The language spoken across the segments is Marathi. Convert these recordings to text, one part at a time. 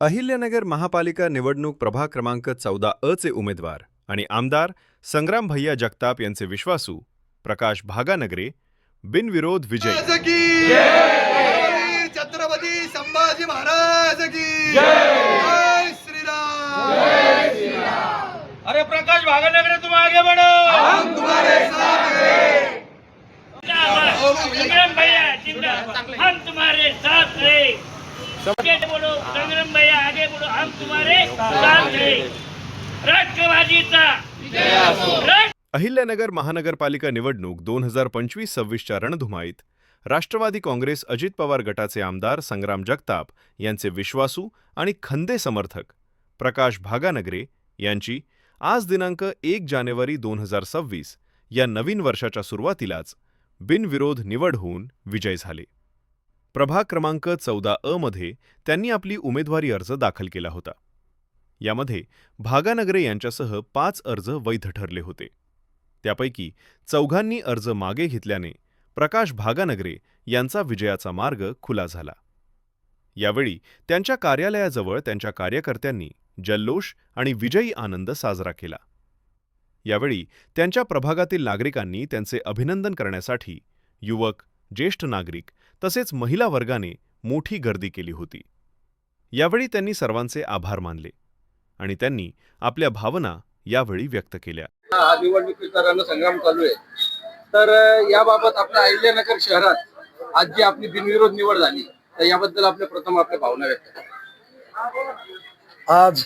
अहिल्यानगर महापालिका निवडणूक प्रभाग क्रमांक चौदा अ चे उमेदवार आणि आमदार संग्राम भैया जगताप यांचे विश्वासू प्रकाश भागानगरे बिनविरोध विजयी. छत्रपती संभाजी महाराज की जय! श्रीराम! अरे प्रकाश भागानगरे तुम आगे बढ़ो! हम तुम्हारे साथ हैं। संग्राम भैया जिंदाबाद। हम तुम्हारे साथ हैं। बोलो संग्राम भैया आगे बोलो हम तुम्हारे साथ अहिल्यानगर महानगरपालिका निवडणूक दोन हजार पंचवीस सव्वीसच्या रणधुमाळीत राष्ट्रवादी काँग्रेस अजित पवार गटाचे आमदार संग्राम जगताप यांचे विश्वासू आणि खंदे समर्थक प्रकाश भागानगरे यांची आज दिनांक एक जानेवारी दोन हजार सव्वीस या नवीन वर्षाच्या सुरुवातीलाच बिनविरोध निवड होऊन विजय झाले. प्रभाग क्रमांक चौदा अ मध्ये त्यांनी आपली उमेदवारी अर्ज दाखल केला होता. यामध्ये भागानगरे यांच्यासह पाच अर्ज वैध ठरले होते. त्यापैकी चौघांनी अर्ज मागे घेतल्याने प्रकाश भागानगरे यांचा विजयाचा मार्ग खुला झाला. यावेळी त्यांच्या कार्यालयाजवळ त्यांच्या कार्यकर्त्यांनी जल्लोष आणि विजयी आनंद साजरा केला. यावेळी त्यांच्या प्रभागातील नागरिकांनी त्यांचे अभिनंदन करण्यासाठी युवक ज्येष्ठ नागरिक तसेच महिला वर्गाने मोठी गर्दी केली होती. यावेळी त्यांनी सर्वांचे आभार मानले आणि त्यांनी आपल्या भावना यावेळी व्यक्त केल्या. हा रणसंग्राम चालू आहे. तर याबाबत आपल्या अहिल्यानगर शहरात आज जी आपली बिनविरोध निवड झाली तर याबद्दल आपल्या प्रथम आपल्या भावना व्यक्त करा. आज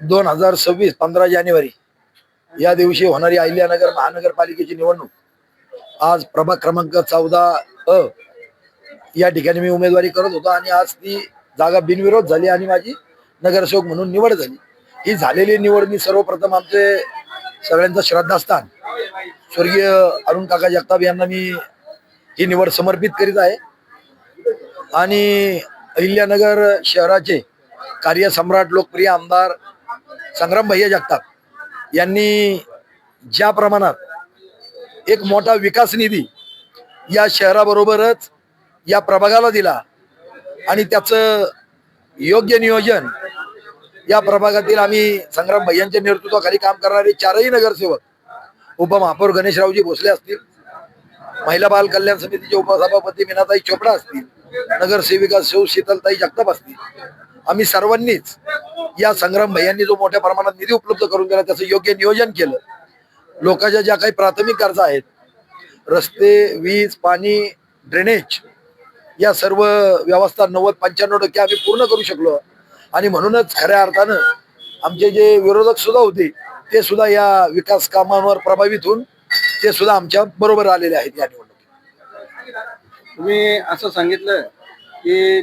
दोन हजार सव्वीस पंधरा जानेवारी या दिवशी होणारी अहिल्यानगर महानगरपालिकेची निवडणूक आज प्रभाग क्रमांक चौदा अ या ठिकाणी मी उमेदवारी करत होतो आणि आज ती जागा बिनविरोध झाली आणि माझी नगरसेवक म्हणून निवड झाली. ही झालेली निवड मी सर्वप्रथम आमचे सगळ्यांचं श्रद्धास्थान स्वर्गीय अरुण काका जगताप यांना मी ही निवड समर्पित करीत आहे. आणि अहिल्यानगर शहराचे कार्यसम्राट लोकप्रिय आमदार संग्राम भैया जगताप यांनी ज्या प्रमाणात एक मोठा विकास निधी या शहराबरोबरच या प्रभागाला दिला. आणि त्याचं योग्य नियोजन या प्रभागातील आम्ही संग्राम भैयांच्या नेतृत्वाखाली काम करणारे चारही नगरसेवक उपमहापौर गणेशरावजी भोसले असतील महिला बाल कल्याण समितीचे उपसभापती मीनाताई चोपडा असतील नगरसेविका शिव शीतलताई जगताप असतील. आम्ही सर्वांनीच या संग्राम भैयांनी जो मोठ्या प्रमाणात निधी उपलब्ध करून दिला त्याचं योग्य नियोजन केलं. लोकांच्या ज्या काही प्राथमिक गरजा आहेत रस्ते वीज पाणी ड्रेनेज या सर्व व्यवस्था नव्वद पंच्याण्णव टक्के आम्ही पूर्ण करू शकलो. आणि म्हणूनच खऱ्या अर्थानं आमचे जे विरोधक सुद्धा होते ते सुद्धा या विकास कामांवर प्रभावित होऊन ते सुद्धा आमच्या बरोबर आलेले आहेत या निवडणुकीत. तुम्ही असं सांगितलं की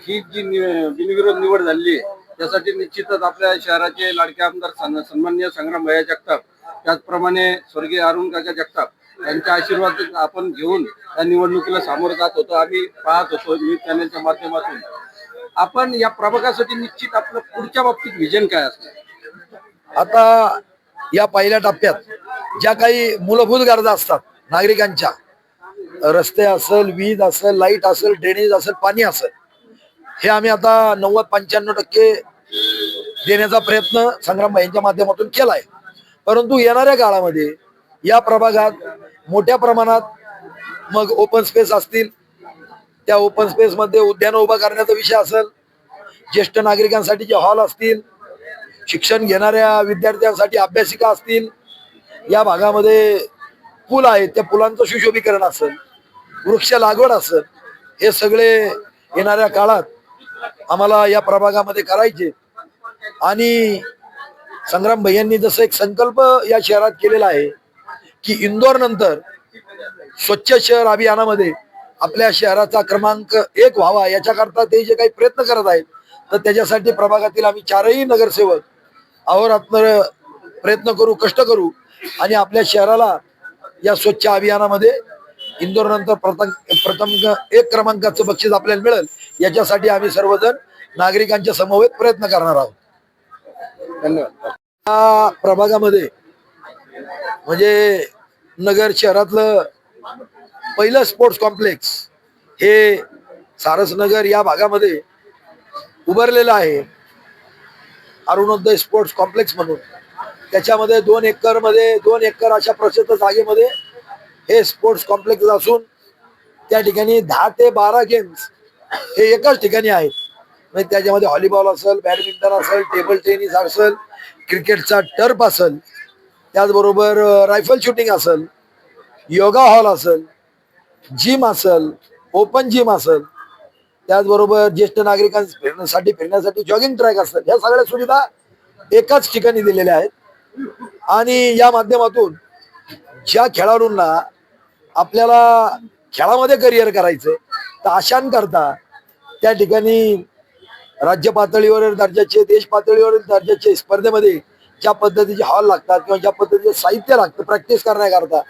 ही जी बिनविरोध निवड झालेली आहे त्यासाठी निश्चितच आपल्या शहराचे लाडके आमदार सन्मान्य संग्राम भया जगताप त्याचप्रमाणे स्वर्गीय अरुण काका जगताप यांचा आशीर्वाद आपण घेऊन या निवडणुकीला सामोरं जात होतो. आम्ही पाहत होतो न्यूज चॅनलच्या माध्यमातून. आपण या प्रभागासाठी निश्चित आपलं पुढच्या बाबतीत विजन काय असणार? आता या पहिल्या टप्प्यात ज्या काही मूलभूत गरजा असतात नागरिकांच्या रस्ते असेल वीज असेल लाइट असेल ड्रेनेज असेल पाणी असेल हे आम्ही आता नव्वद पंच्याण्णव टक्के देण्याचा प्रयत्न संग्राम यांच्या माध्यमातून केला आहे परंतु येणाऱ्या काळामध्ये या प्रभागात मोठ्या प्रमाणात मग ओपन स्पेस असतील. त्या ओपन स्पेसमध्ये उद्यानं उभा करण्याचा विषय असेल. ज्येष्ठ नागरिकांसाठी जे हॉल असतील. शिक्षण घेणाऱ्या विद्यार्थ्यांसाठी अभ्यासिका असतील. या भागामध्ये पूल आहेत. त्या पुलांचं सुशोभीकरण असेल. वृक्ष लागवड असेल. हे सगळे येणाऱ्या काळात आम्हाला या प्रभागामध्ये करायचे. आणि संग्राम भैयांनी जसं एक संकल्प या शहरात केलेला आहे की इंदोर नंतर स्वच्छ शहर अभियानामध्ये आपल्या शहराचा क्रमांक एक व्हावा याच्याकरता ते जे काही प्रयत्न करत आहेत तर त्याच्यासाठी प्रभागातील आम्ही चारही नगरसेवक अहोरात्र प्रयत्न करू कष्ट करू आणि आपल्या शहराला या स्वच्छ अभियानामध्ये इंदोर नंतर प्रथम प्रथम एक क्रमांकाचं बक्षीस आपल्याला मिळेल याच्यासाठी आम्ही सर्वजण नागरिकांच्या समवेत प्रयत्न करणार आहोत. धन्यवाद. या प्रभागामध्ये म्हणजे नगर शहरातलं पहिलं स्पोर्ट्स कॉम्प्लेक्स हे सारसनगर या भागामध्ये उभारलेलं आहे. अरुणोदय स्पोर्ट्स कॉम्प्लेक्स म्हणून. त्याच्यामध्ये दोन एकरमध्ये दोन एकर अशा प्रसिद्ध जागेमध्ये हे स्पोर्ट्स कॉम्प्लेक्स असून त्या ठिकाणी दहा ते बारा गेम्स हे एकाच ठिकाणी आहेत. म्हणजे त्याच्यामध्ये हॉलीबॉल असेल बॅडमिंटन असेल टेबल टेनिस असेल क्रिकेटचा टर्फ असेल त्याचबरोबर रायफल शूटिंग असेल योगा हॉल असेल जिम असेल ओपन जिम असेल त्याचबरोबर ज्येष्ठ नागरिकांसाठी फिरण्यासाठी फिरण्यासाठी जॉगिंग ट्रॅक असेल ह्या सगळ्या सुविधा एकाच ठिकाणी दिलेल्या आहेत. आणि या माध्यमातून ज्या खेळाडूंना आपल्याला खेळामध्ये करिअर आहे तर अशांकरता त्या ठिकाणी राज्य पातळीवरील दर्जाचे देश पातळीवरील दर्जाचे स्पर्धेमध्ये ज्या पद्धतीचे हॉल लागतात किंवा ज्या पद्धतीचे साहित्य लागतं प्रॅक्टिस करण्याकरता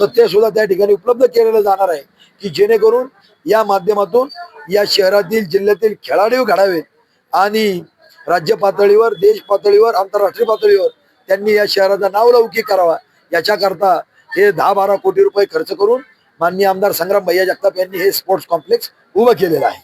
तर ते सुद्धा त्या ठिकाणी उपलब्ध केलेलं जाणार आहे. की जेणेकरून या माध्यमातून या शहरातील जिल्ह्यातील खेळाडू घडावेत आणि राज्य पातळीवर देश पातळीवर आंतरराष्ट्रीय पातळीवर त्यांनी या शहराचा नावलौकिक करावा. याच्याकरता हे दहा बारा कोटी रुपये खर्च करून माननीय आमदार संग्राम भैया जगताप यांनी हे स्पोर्ट्स कॉम्प्लेक्स उभं केलेलं आहे.